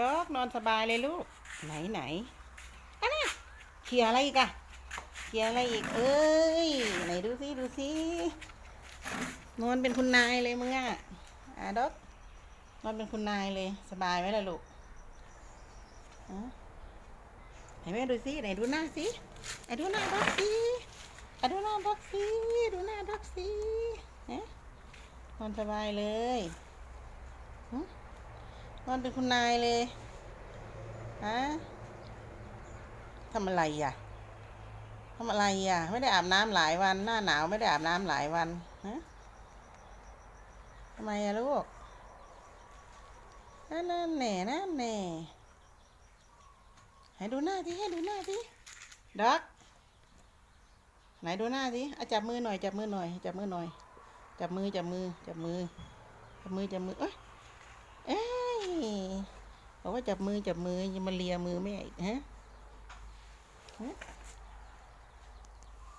ดอกนอนสบายเลยลูก ไหนไหนอันน่ะเคลียอะไรอีกอะเคลียอะไรอีก เอ้ย ไหนดูสิดูสินอนเป็นคุณนายเลยมึงอะอะดอกนอนเป็นคุณนายเลย สบายไหมล่ะลูกไหนแม่ดูสิไหนดูหน้าสิไหนดูหน้าดอกสิอะดูหน้าดอกสิดูหน้าดอกสิฮะนอนสบายเลยหึ นอนเป็นคุณนายเลยฮะทำอะไรอะทำอะไรอะ ไม่ได้อาบน้ำหลายวัน หน้าหนาวไม่ได้อาบน้ำหลายวันฮะทำไมอะลูกนั่นแหน่นั่นแหน่ให้ดูหน้าที่ให้ดูหน้าที่ด็อกไหนดูหน้าสิอะจับมือหน่อย จับมือหน่อย จับมือหน่อย จับมือ จับมือ จับมือ จับมือ จับมือ เอ้ย บอกว่าจับมือจับมือยังมาเลียมือแม่อีกฮะ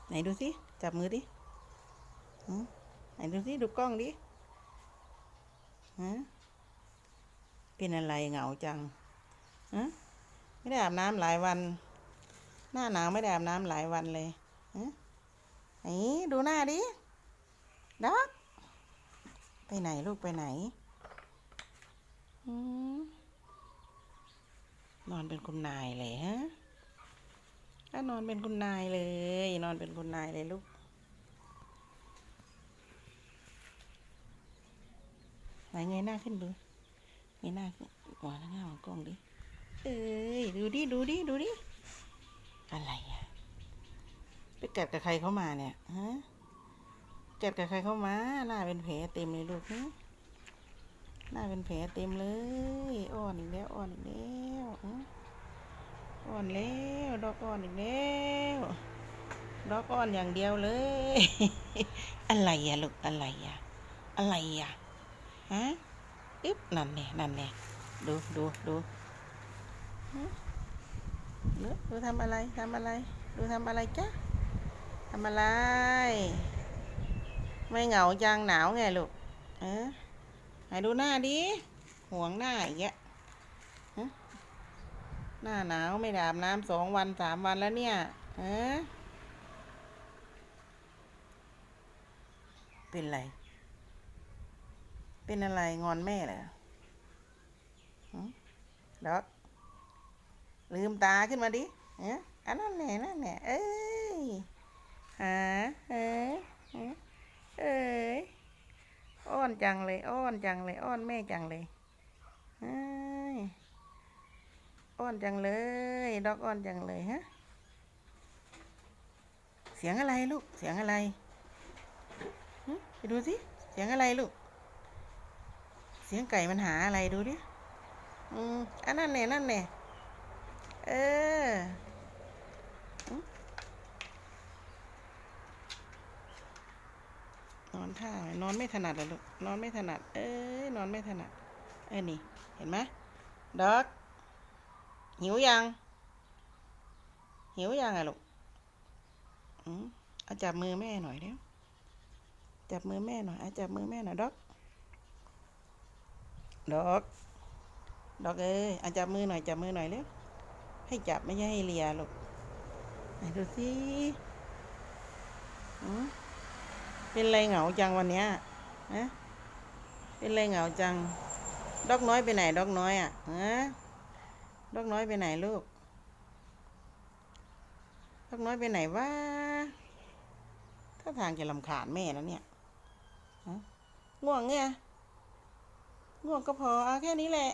ไหนดูสิจับมือดิไหนดูสิดูกล้องดิฮะเป็นอะไรเหงาจังฮะไม่ได้อาบน้ำหลายวัน หน้าหนาวไม่ได้อาบน้ำหลายวันเลยฮะไหนดูหน้าดิด็อกไปไหนลูกไปไหน นอนเป็นคุณนายเลยฮะนอนเป็นคุณนายเลย นอนเป็นคุณนายเลยลูก ไหนเงยหน้าขึ้นดูเงยหน้าหัวหน้าของกล้องดิ เอ้ย ดูดิ ดูดิ ดูดิ อะไรอะไปกัดกับใครเข้ามาเนี่ย ฮะกัดกับใครเข้ามา หน้าเป็นแผลเต็มเลยลูกฮะ หน้าเป็นแผลเต็มเลย อ่อนอีกแล้ว อ่อนอีกแล้วอ่อนแล้ว ดอกอ่อนอีกแล้ว ดอกอ่อนอย่างเดียวเลย อะไรอะลูก อะไรอะอะไรอะฮะอึ๊บนั่นแน่นั่นแน่ดูดูดูดูดูทำอะไรทำอะไร ดูทำอะไรจ๊ะทำอะไร ไม่เหงาจังหนาวไงลูก เออ ให้ดูหน้าดิห่วงหน้าอีกแยะฮะหน้าหนาวไม่ได้อาบน้ำสองวันสามวันแล้วเนี่ยเออเป็นไร เป็นอะไรงอนแม่เหรอหึดอกลืมตาขึ้นมาดิเอ๊ะอันนั้นแหน่นั่นแหน่เอ้ยหาเอ้ยเอ้ย อ้อนจังเลย อ้อนจังเลย อ้อนแม่จังเลยอ้อนจังเลย ดอกอ้อนจังเลยฮะ เสียงอะไรลูก เสียงอะไรไปดูสิ เสียงอะไรลูก เสียงไก่มันหาอะไรดูดิ อืมอันนั่นแน่นั่นแน่เออ อนท่าไหมนอนไม่ถนัดเลยลูกนอนไม่ถนัด เอ้ยนอนไม่ถนัด เอ้ยนี่ เห็นไหมด็อกหิวยัง หิวยังอะลูกอืมเอาจับมือแม่หน่อยเร็วจับมือแม่หน่อยเอาจับมือแม่หน่อยด็อกด็อกด็อกเอ้ยเอาจับมือหน่อยจับมือหน่อยเร็วให้จับไม่ใช่ให้เลียลูกไหนดูสิอืม เป็นไรเหงาจังวันเนี้ยฮะเป็นไรเหงาจัง ดอกน้อยไปไหน ดอกน้อยอะฮะดอกน้อยไปไหนลูก ดอกน้อยไปไหนวะถ้าทางจะลำคาญแม่แล้วเนี่ยง่วงไงง่วงก็พอเอาแค่นี้แหละ